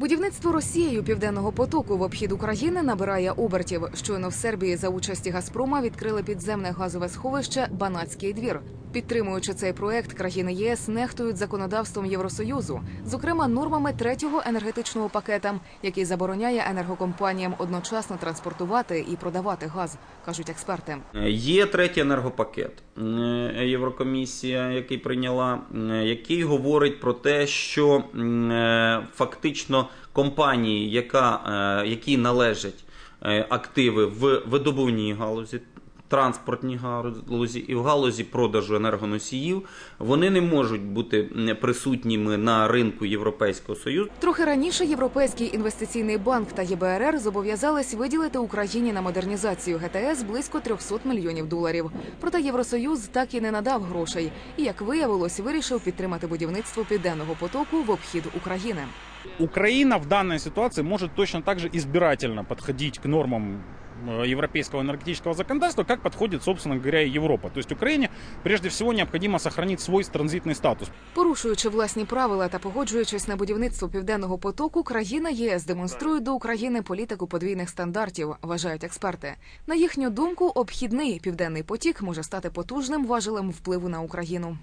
Будівництво Росією південного потоку в обхід України набирає обертів. Щойно в Сербії за участі Газпрома відкрили підземне газове сховище Банатський двір. Підтримуючи цей проект, країни ЄС нехтують законодавством Євросоюзу, зокрема нормами третього енергетичного пакета, який забороняє енергокомпаніям одночасно транспортувати і продавати газ, кажуть експерти. Є третій енергопакет е, Єврокомісія, який прийняла, е, який говорить про те, що е, фактично компанії, яка, які належать активи в видобувній галузі. Транспортній галузі і в галузі продажу енергоносіїв вони не можуть бути присутніми на ринку Європейського Союзу. Трохи раніше Європейський інвестиційний банк та ЄБРР зобов'язались виділити Україні на модернізацію ГТС близько 300 мільйонів доларів. Проте Євросоюз так і не надав грошей, і як виявилось, вирішив підтримати будівництво південного потоку в обхід України. Украина в данной ситуации может точно так же избирательно подходить к нормам европейского энергетического законодательства, как подходит, собственно говоря, и Европа. То есть Украине прежде всего необходимо сохранить свой транзитный статус. Порушуючи власні правила та погоджуючись на будівництво південного потоку, країна ЄС демонструє до України політику подвійних стандартів, вважають експерти. На їхню думку, обхідний південний потік може стати потужним важелем впливу на Україну.